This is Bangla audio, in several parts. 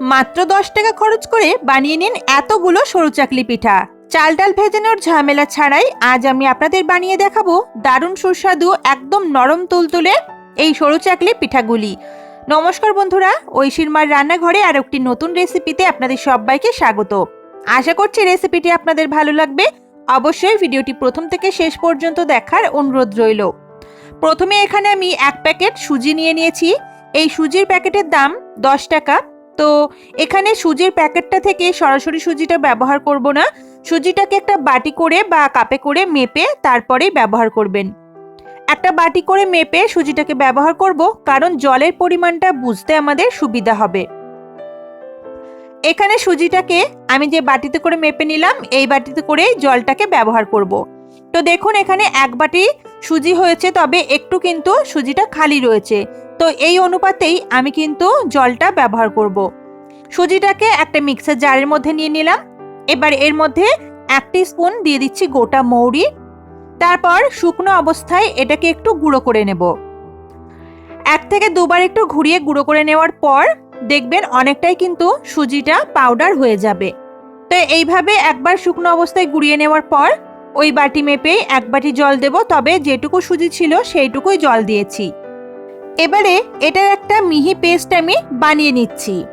মাত্র দশ টাকা খরচ করে বানিয়ে নিন এতগুলো সরু চাকলি পিঠা। চাল ডাল ভেজানোর ঝামেলা ছাড়াই আজ আমি আপনাদের বানিয়ে দেখাবো দারুণ সুস্বাদু, একদম নরম তুলতুলে এই সরু চাকলি পিঠাগুলি। নমস্কার বন্ধুরা, ঐশীর মার রান্নাঘরে আর একটি নতুন রেসিপিতে আপনাদের সবাইকে স্বাগত। আশা করছি রেসিপিটি আপনাদের ভালো লাগবে। অবশ্যই ভিডিওটি প্রথম থেকে শেষ পর্যন্ত দেখার অনুরোধ রইল। প্রথমে এখানে আমি এক প্যাকেট সুজি নিয়ে নিয়েছি। এই সুজির প্যাকেটের দাম দশ টাকা। তো এখানে সুজির প্যাকেটটা থেকে সরাসরি সুজিটা ব্যবহার করব না। সুজিটাকে একটা বাটি করে বা কাপে করে মেপে তারপরেই ব্যবহার করবেন। একটা বাটি করে মেপে সুজিটাকে ব্যবহার করব, কারণ জলের পরিমাণটা বুঝতে আমাদের সুবিধা হবে। এখানে সুজিটাকে আমি যে বাটিতে করে মেপে নিলাম, এই বাটিতে করে জলটাকে ব্যবহার করব। তো দেখুন এখানে এক বাটি সুজি হয়েছে, তবে একটু কিন্তু সুজিটা খালি রয়েছে। তো এই অনুপাতেই আমি কিন্তু জলটা ব্যবহার করব। সুজিটাকে একটা মিক্সার জারের মধ্যে নিয়ে নিলাম। এবার এর মধ্যে এক স্পুন দিয়ে দিচ্ছি গোটা মৌরি। তারপর শুকনো অবস্থায় এটাকে একটু গুঁড়ো করে নেব। এক থেকে দুবার একটু ঘুরিয়ে গুঁড়ো করে নেওয়ার পর দেখবেন অনেকটাই কিন্তু সুজিটা পাউডার হয়ে যাবে। তো এইভাবে একবার শুকনো অবস্থায় গুঁড়িয়ে নেওয়ার পর ওই বাটি মেপে এক বাটি জল দেব। তবে যেটুকু সুজি ছিল সেইটুকুই জল দিয়েছি। এবারে এটার একটা মিহি পেস্ট আমি বানিয়ে নিচ্ছি।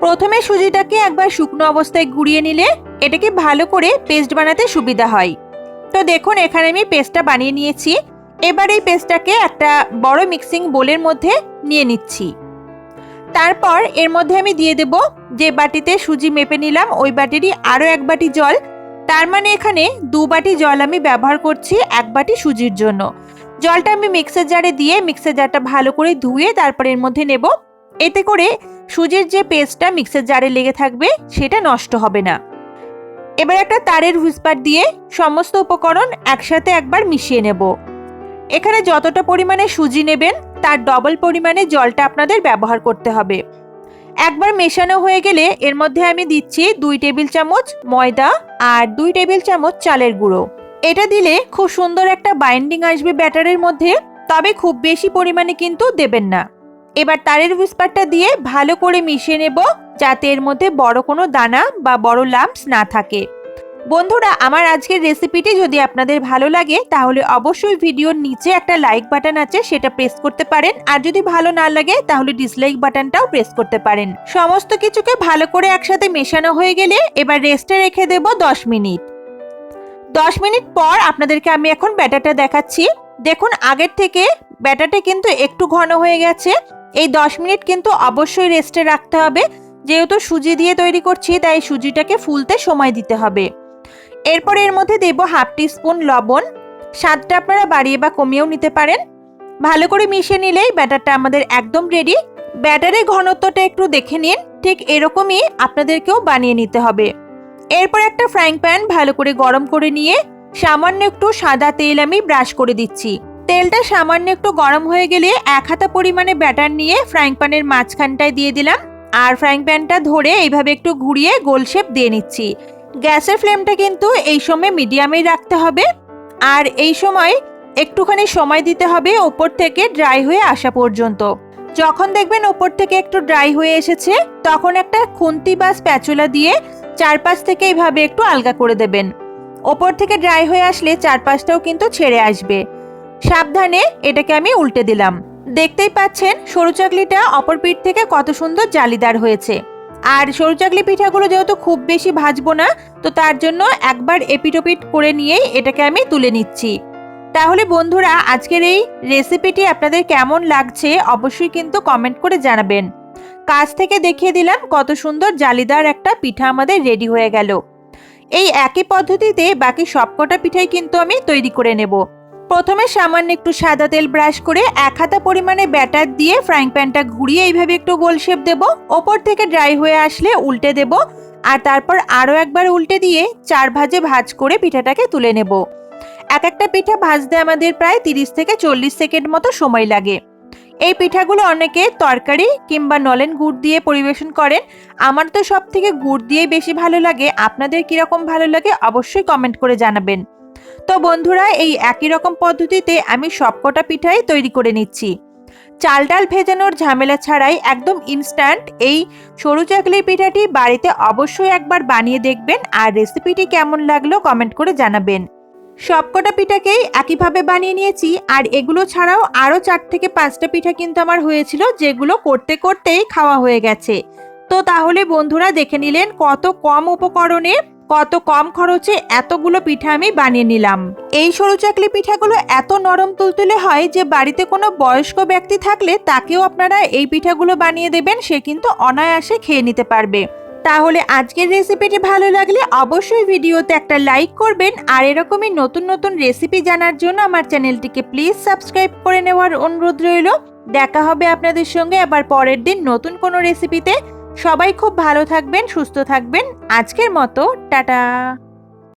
প্রথমে সুজিটাকে একবার শুকনো অবস্থায় গুঁড়িয়ে নিলে এটাকে ভালো করে পেস্ট বানাতে সুবিধা হয়। তো দেখুন, এখানে আমি পেস্টটা বানিয়ে নিয়েছি। এবার এই পেস্টটাকে একটা বড় মিক্সিং বোলের মধ্যে নিয়ে নিচ্ছি। তারপর এর মধ্যে আমি দিয়ে দেব যে বাটিতে সুজি মেপে নিলাম, ওই বাটিরই আরও এক বাটি জল। তার মানে এখানে দু বাটি জল আমি ব্যবহার করছি এক বাটি সুজির জন্য। জলটা আমি মিক্সার জারে দিয়ে মিক্সার জারটা ভালো করে ধুয়ে তারপর এর মধ্যে নেব। এতে করে সুজির যে পেস্টটা মিক্সার জারে লেগে থাকবে, সেটা নষ্ট হবে না। এবার একটা তারের হুইসপার দিয়ে সমস্ত উপকরণ একসাথে একবার মিশিয়ে নেব। এখানে যতটা পরিমাণে সুজি নেবেন, তার ডবল পরিমাণে জলটা আপনাদের ব্যবহার করতে হবে। একবার মেশানো হয়ে গেলে এর মধ্যে আমি দিচ্ছি দুই টেবিল চামচ ময়দা আর দুই টেবিল চামচ চালের গুঁড়ো। এটা দিলে খুব সুন্দর একটা বাইন্ডিং আসবে ব্যাটারের মধ্যে, তবে খুব বেশি পরিমাণে কিন্তু দেবেন না। এবার তারের হুইসপারটা দিয়ে ভালো করে মিশিয়ে নেব, যাতে এর মধ্যে বড় কোনো দানা বা বড় লাম্পস না থাকে। বন্ধুরা, আমার আজকের রেসিপিটি যদি আপনাদের ভালো লাগে, তাহলে অবশ্যই ভিডিওর নিচে একটা লাইক বাটন আছে, সেটা প্রেস করতে পারেন। আর যদি ভালো না লাগে, তাহলে ডিসলাইক বাটনটাও প্রেস করতে পারেন। সমস্ত কিছুকে ভালো করে একসাথে মেশানো হয়ে গেলে, এবার রেস্টে রেখে দেব দশ মিনিট। দশ মিনিট পর আপনাদেরকে আমি এখন ব্যাটারটা দেখাচ্ছি। দেখুন, আগের থেকে ব্যাটারটা কিন্তু একটু ঘন হয়ে গেছে। এই দশ মিনিট কিন্তু অবশ্যই রেস্টে রাখতে হবে। যেহেতু সুজি দিয়ে তৈরি করছি, তাই সুজিটাকে ফুলতে সময় দিতে হবে। এরপর এর মধ্যে দেব হাফ স্পুন লবণ। স্বাদটা আপনারা বাড়িয়ে বা কমিয়েও নিতে পারেন। ভালো করে মিশিয়ে নিলেই ব্যাটারটা আমাদের একদম রেডি ব্যাটারের ঘনত্বটা একটু দেখে নিন। ঠিক এরকমই আপনাদেরকেও বানিয়ে নিতে হবে। এরপর একটা ফ্রাইং প্যান ভালো করে গরম করে নিয়ে সামান্য একটু সাদা তেল আমি ব্রাশ করে দিচ্ছি। তেলটা সামান্য একটু গরম হয়ে গেলে এক হাতা পরিমাণে ব্যাটার নিয়ে ফ্রাইং প্যানের মাঝখানটায় দিয়ে দিলাম। আর ফ্রাইং প্যানটা ধরে এইভাবে একটু ঘুরিয়ে গোল শেপ দিয়ে নিচ্ছি। গ্যাসের ফ্লেমটা কিন্তু এই সময় মিডিয়ামেই রাখতে হবে। আর এই সময় একটুখানি সময় দিতে হবে ওপর থেকে ড্রাই হয়ে আসা পর্যন্ত। যখন দেখবেন ওপর থেকে একটু ড্রাই হয়ে এসেছে, তখন একটা খুন্তি বা স্প্যাচুলা দিয়ে চারপাশ থেকে এইভাবে একটু আলগা করে দেবেন। ওপর থেকে ড্রাই হয়ে আসলে চারপাশটাও কিন্তু ছেড়ে আসবে। সাবধানে এটাকে আমি উল্টে দিলাম। দেখতেই পাচ্ছেন, সরু চাকলিটা অপর পিঠ থেকে কত সুন্দর জালিদার হয়েছে। আর সরু চাকলি পিঠাগুলো যেহেতু খুব বেশি ভাজবো না, তো তার জন্য একবার এপিটোপিট করে নিয়েই এটাকে আমি তুলে নিচ্ছি। তাহলে বন্ধুরা, আজকের এই রেসিপিটি আপনাদের কেমন লাগছে অবশ্যই কিন্তু কমেন্ট করে জানাবেন। কাছ থেকে দেখিয়ে দিলাম কত সুন্দর জালিদার একটা পিঠা আমাদের রেডি হয়ে গেল। এই একই পদ্ধতিতে বাকি সবকটা পিঠাই কিন্তু আমি তৈরি করে নেব। প্রথমে সামান্য একটু সাদা তেল ব্রাশ করে এক হাতা পরিমাণে ব্যাটার দিয়ে ফ্রাইং প্যানটা ঘুরিয়ে এইভাবে একটু গোল শেপ দেব। ওপর থেকে ড্রাই হয়ে আসলে উল্টে দেব আর তারপর আরও একবার উল্টে দিয়ে চার ভাজে ভাজ করে পিঠাটাকে তুলে নেব। এক একটা পিঠা ভাজতে আমাদের প্রায় তিরিশ থেকে চল্লিশ সেকেন্ড মতো সময় লাগে। এই পিঠাগুলো অনেকে তরকারি কিংবা নলেন গুড় দিয়ে পরিবেশন করেন। আমার তো সব থেকে গুড় দিয়েই বেশি ভালো লাগে। আপনাদের কীরকম ভালো লাগে অবশ্যই কমেন্ট করে জানাবেন। তো বন্ধুরা, এই একই রকম পদ্ধতিতে আমি সবকটা পিঠাই তৈরি করে নিচ্ছি। চাল ডাল ভেজানোর ঝামেলা ছাড়াই একদম ইনস্ট্যান্ট এই সরু চাকলি পিঠাটি বাড়িতে অবশ্যই একবার বানিয়ে দেখবেন। আর রেসিপিটি কেমন লাগল কমেন্ট করে জানাবেন। সবকটা পিঠাকেই একইভাবে বানিয়ে নিয়েছি, আর এগুলো ছাড়াও আরও চার থেকে পাঁচটা পিঠা কিন্তু আমার হয়েছিল, যেগুলো করতে করতেই খাওয়া হয়ে গেছে। তো তাহলে বন্ধুরা দেখে নিলেন কত কম উপকরণে, কত কম খরচে এতগুলো পিঠা আমি বানিয়ে নিলাম। এই সরু চাকলি পিঠাগুলো এত নরম তুলতুলে হয় যে বাড়িতে কোনো বয়স্ক ব্যক্তি থাকলে তাকেও আপনারা এই পিঠাগুলো বানিয়ে দেবেন, সে কিন্তু অনায়াসে খেয়ে নিতে পারবে। তাহলে আজকের রেসিপিটি ভালো লাগলে অবশ্যই ভিডিওতে একটা লাইক করবেন আর এরকমই নতুন নতুন রেসিপি জানার জন্য আমার চ্যানেলটিকে প্লিজ সাবস্ক্রাইব করে নেওয়ার অনুরোধ রইল। দেখা হবে আপনাদের সঙ্গে আবার পরের দিন নতুন কোনো রেসিপিতে সবাই খুব ভালো থাকবেন, সুস্থ থাকবেন। আজকের মতো, টাটা।